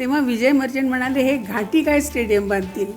तेव्हा विजय मर्चंट म्हणाले हे घाटी काय स्टेडियम बांधतील?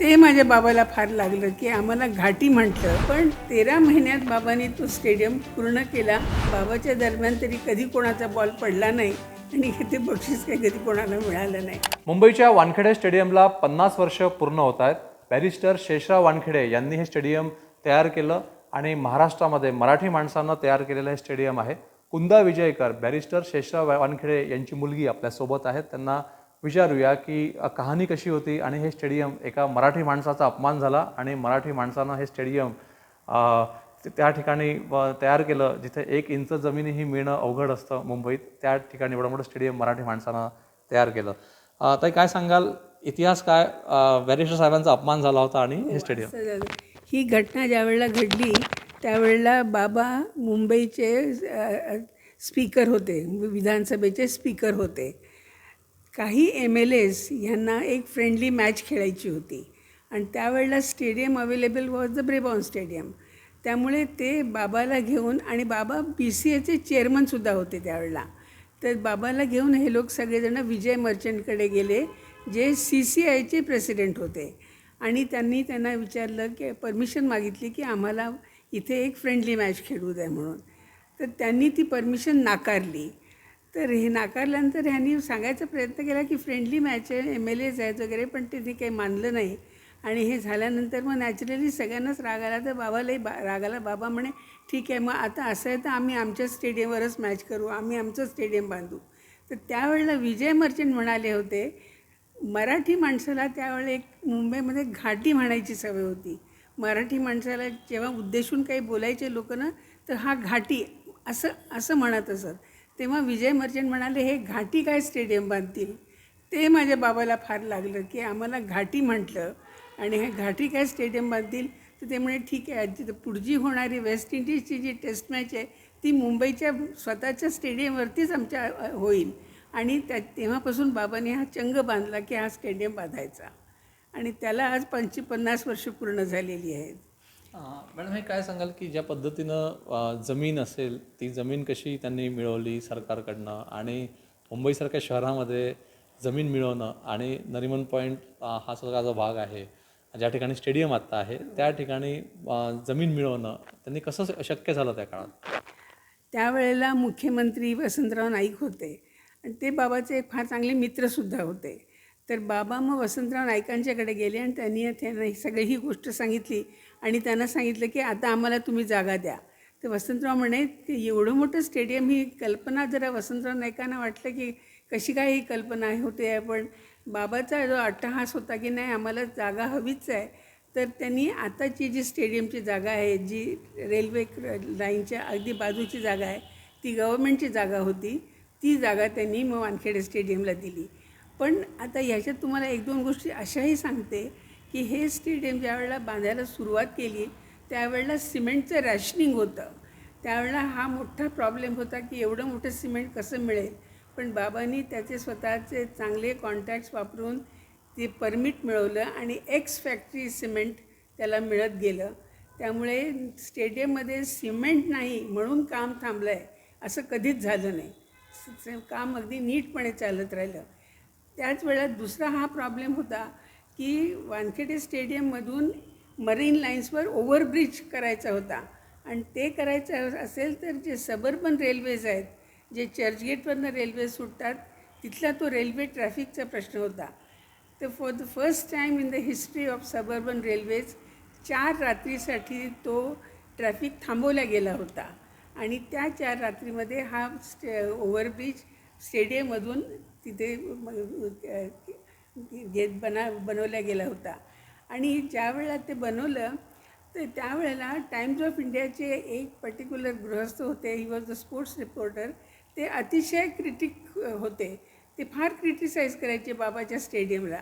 ते माझ्या बाबाला फार लागलं की आम्हाला घाटी म्हटलं पण तेरा महिन्यात बाबांनी तो स्टेडियम पूर्ण केला. बाबाच्या दरम्यान तरी कधी कोणाचा बॉल पडला नाही आणि ते बक्षीस काही कधी कोणाला मिळालं नाही. मुंबईच्या वानखेडे स्टेडियमला पन्नास वर्ष पूर्ण होत आहेत. बॅरिस्टर शेषराव वानखेडे यांनी हे स्टेडियम तयार केलं आणि महाराष्ट्रामध्ये मराठी माणसांना तयार केलेलं हे स्टेडियम आहे. कुंदा विजयकर बॅरिस्टर शेषराव वानखेडे यांची मुलगी आपल्यासोबत आहेत. त्यांना विचारूया की कहाणी कशी होती आणि हे स्टेडियम एका मराठी माणसाचा अपमान झाला आणि मराठी माणसानं हे स्टेडियम त्या ठिकाणी तयार केलं जिथे एक इंच जमिनीही मिळणं अवघड असतं मुंबईत. त्या ठिकाणी एवढं मोठं स्टेडियम मराठी माणसानं तयार केलं. तर ताई काय सांगाल? इतिहास काय अ, बॅरिस्टर साहेबांचा अपमान झाला होता आणि हे स्टेडियम? ही घटना ज्यावेळेला घडली त्यावेळेला बाबा मुंबईचे स्पीकर होते विधानसभेचे स्पीकर होते. काही एम एल एस ह्यांना एक फ्रेंडली मॅच खेळायची होती. आणि त्यावेळेला stadium available was the Brabourne stadium त्यामुळे ते बाबाला घेऊन आणि बाबा बी सी एचे चेअरमनसुद्धा होते त्यावेळेला. तर बाबाला घेऊन हे लोक सगळेजण विजय मर्चंटकडे गेले जे सी सी आयचे प्रेसिडेंट होते. आणि त्यांनी त्यांना विचारलं की परमिशन मागितली की आम्हाला इथे एक फ्रेंडली मॅच खेळू द्या म्हणून. तर त्यांनी ती परमिशन नाकारली. तर हे नाकारल्यानंतर ह्यांनी सांगायचा प्रयत्न केला की फ्रेंडली मॅच आहे एम एल एज आहेत वगैरे पण त्यांनी काही मानलं नाही. आणि हे झाल्यानंतर मग नॅचरली सगळ्यांनाच राग आला. तर बाबालाही बा राग आला. बाबा म्हणे ठीक आहे मग आता असं आहे तर आम्ही आमच्या स्टेडियमवरच मॅच करू. आम्ही आमचं स्टेडियम बांधू. तर त्यावेळेला विजय मर्चंट म्हणाले होते मराठी माणसाला त्यावेळेला एक मुंबईमध्ये घाटी म्हणायची सवय होती. मराठी माणसाला जेव्हा उद्देशून काही बोलायचे लोक ना तर हा घाटी असं असं म्हणत असत. तेव्हा विजय मर्चंट म्हणाले हे घाटी काय स्टेडियम बांधतील? ते माझ्या बाबाला फार लागलं की आम्हाला घाटी म्हटलं. आणि हे घाटी काय स्टेडियम बांधतील? तर ते म्हणे ठीक आहे तिथं पुढची होणारी वेस्ट इंडिजची जी टेस्ट मॅच आहे ती मुंबईच्या स्वतःच्या स्टेडियमवरतीच आमच्या होईल. आणि त्या तेव्हापासून बाबाने हा चंग बांधला की हा स्टेडियम बांधायचा. आणि त्याला आज पंची पन्नास वर्ष पूर्ण झालेली आहेत. मॅडम हे काय सांगाल की ज्या पद्धतीनं जमीन असेल ती जमीन कशी त्यांनी मिळवली सरकारकडनं आणि मुंबईसारख्या शहरामध्ये जमीन मिळवणं आणि नरिमन पॉईंट हा सगळा जो भाग आहे ज्या ठिकाणी स्टेडियम आत्ता आहे त्या ठिकाणी जमीन मिळवणं त्यांनी कसं शक्य झालं त्या काळात? त्यावेळेला मुख्यमंत्री वसंतराव नाईक होते. आणि ते बाबाचे एक फार चांगले मित्रसुद्धा होते. तर बाबा मग वसंतराव नायकांच्याकडे गेले आणि त्यांनी त्यांना ही सगळी ही गोष्ट सांगितली आणि त्यांना सांगितलं की आता आम्हाला तुम्ही जागा द्या. तर वसंतराव म्हणे की एवढं मोठं स्टेडियम ही कल्पना जरा वसंतराव नायकांना वाटलं की कशी काय ही कल्पना होते पण बाबाचा जो अट्टहास होता की नाही आम्हाला जागा हवीच आहे. तर त्यांनी आताची जी स्टेडियमची जागा आहे जी रेल्वे लाईनच्या अगदी बाजूची जागा आहे ती गव्हर्मेंटची जागा होती. ती जागा त्यांनी मग वानखेडे स्टेडियमला दिली. पण आता ह्याच्यात तुम्हाला एक दोन गोष्टी अशाही सांगते की हे स्टेडियम ज्यावेळेला बांधायला सुरुवात केली त्यावेळेला सिमेंटचं रॅशनिंग होतं. त्यावेळेला हा मोठा प्रॉब्लेम होता की एवढं मोठं सिमेंट कसं मिळेल? पण बाबांनी त्याचे स्वतःचे चांगले कॉन्टॅक्ट्स वापरून ते परमिट मिळवलं आणि एक्स फॅक्टरी सिमेंट त्याला मिळत गेलं. त्यामुळे स्टेडियममध्ये सिमेंट नाही म्हणून काम थांबलं आहे असं कधीच झालं नाही. काम अगदी नीटपणे चालत राहिलं. त्याच वेळात दुसरा हा प्रॉब्लेम होता की वानखेडे स्टेडियममधून मरीन लाईन्सवर ओव्हरब्रिज करायचा होता. आणि ते करायचं असेल तर जे सबर्बन रेल्वेज आहेत जे चर्चगेटवरनं रेल्वे सुटतात तिथला तो रेल्वे ट्रॅफिकचा प्रश्न होता. तर for the first time in the history of suburban railways चार रात्रीसाठी तो ट्रॅफिक थांबवला गेला होता. आणि त्या चार रात्रीमध्ये हा स्टे ओव्हरब्रिज स्टेडियममधून तिथे घेत बना बनवला गेला होता आणि ज्या वेळेला ते बनवलं तर त्यावेळेला टाइम्स ऑफ इंडियाचे एक पर्टिक्युलर गृहस्थ होते. He was the sports reporter ते अतिशय क्रिटिक होते. ते फार क्रिटिसाईज करायचे बाबाच्या स्टेडियमला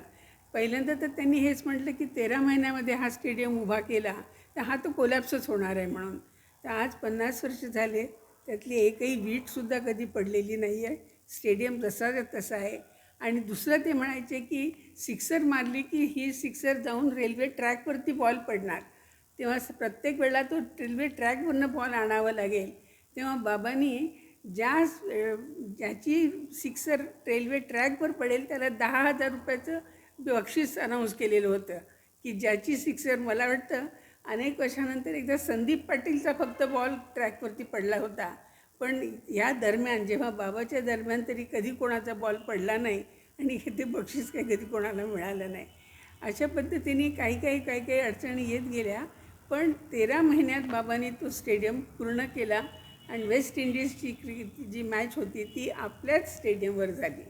पहिल्यांदा तर त्यांनी हेच म्हटलं की तेरा महिन्यामध्ये हा स्टेडियम उभा केला तर हा तो कोलॅप्सच होणार आहे म्हणून. तर आज पन्नास वर्ष झाले त्यातली एकही वीटसुद्धा कधी पडलेली नाही आहे स्टेडियम जसा तसा आहे. आणि दुसरं ते म्हणायचे की सिक्सर मारली की ही सिक्सर जाऊन रेल्वे ट्रॅकवरती बॉल पडणार. तेव्हा प्रत्येक वेळेला तो रेल्वे ट्रॅकवरनं बॉल आणावा लागेल. तेव्हा बाबांनी ज्या ज्याची सिक्सर रेल्वे ट्रॅकवर पडेल त्याला दहा हजार रुपयाचं बक्षीस अनाऊन्स केलेलं होतं की ज्याची सिक्सर मला वाटतं अनेक वर्षानंतर एकदा संदीप पाटीलचा फक्त बॉल ट्रॅकवरती पडला होता. पण या दरम्यान जेव्हा बाबाच्या दरम्यान तरी कधी कोणाचा बॉल पडला नाही आणि ते बक्षीस काही कधी कोणाला मिळालं नाही. अशा पद्धतीने काही काही काही काही अडचणी येत गेल्या. पण तेरा महिन्यात बाबांनी तो स्टेडियम पूर्ण केला आणि वेस्ट इंडिजची क्रिकेट जी मॅच होती ती आपल्याच स्टेडियमवर झाली.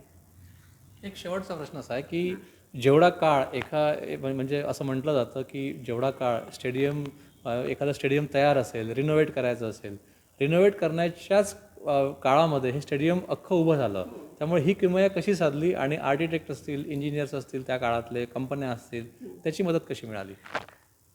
एक शेवटचा प्रश्न असा आहे की जेवढा काळ एका म्हणजे असं म्हटलं जातं की जेवढा काळ स्टेडियम एखादा एखादं स्टेडियम तयार असेल रिनोव्हेट करायचं असेल रिनोव्हेट करण्याच्याच काळामध्ये हे स्टेडियम अख्खं उभं झालं. त्यामुळे ही किमया कशी साधली आणि आर्किटेक्ट असतील इंजिनियर्स असतील त्या काळातले कंपन्या असतील त्याची मदत कशी मिळाली?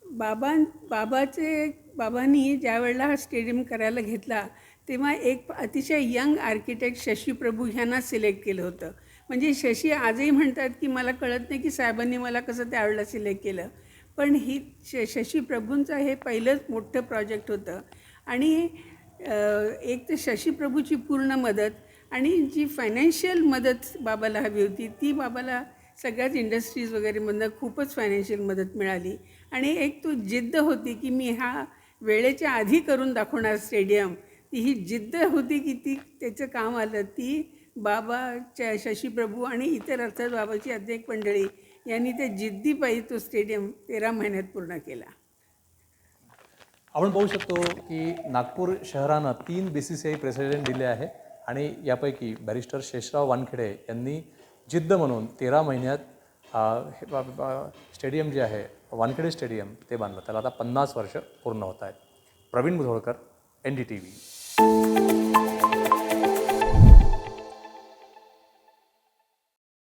बाबां बाबाचे बाबांनी ज्या वेळेला हा स्टेडियम करायला घेतला तेव्हा एक अतिशय यंग आर्किटेक्ट शशी प्रभू ह्यांना सिलेक्ट केलं होतं. म्हणजे शशी आजही म्हणतात की मला कळत नाही की साहेबांनी मला कसं त्यावेळेला सिलेक्ट केलं. पण ही श शशी प्रभूंचं हे पहिलंच मोठं प्रोजेक्ट होतं. आणि एक तर शशी प्रभूची पूर्ण मदत आणि जी फायनान्शियल मदत बाबाला हवी होती ती बाबाला सगळ्याच इंडस्ट्रीज वगैरेमधनं खूपच फायनान्शियल मदत मिळाली. आणि एक तो जिद्द होती की मी हा वेळेच्या आधी करून दाखवणार स्टेडियम ती ही जिद्द होती की ती त्याचं काम आलं ती बाबाच्या शशीप्रभू आणि इतर अर्थात बाबाची अध्यक्ष मंडळी यांनी त्या जिद्दीपायी तो स्टेडियम तेरा महिन्यात पूर्ण केला. आपण पाहू शकतो की नागपूर शहरानं तीन B C C I president दिले आहे आणि यापैकी बॅरिस्टर शेषराव वानखेडे यांनी जिद्द म्हणून तेरा महिन्यात हे स्टेडियम जे आहे वानखेडे स्टेडियम ते बांधलं. त्याला आता पन्नास वर्ष पूर्ण होत आहेत. Pravin Mudholkar N D T V.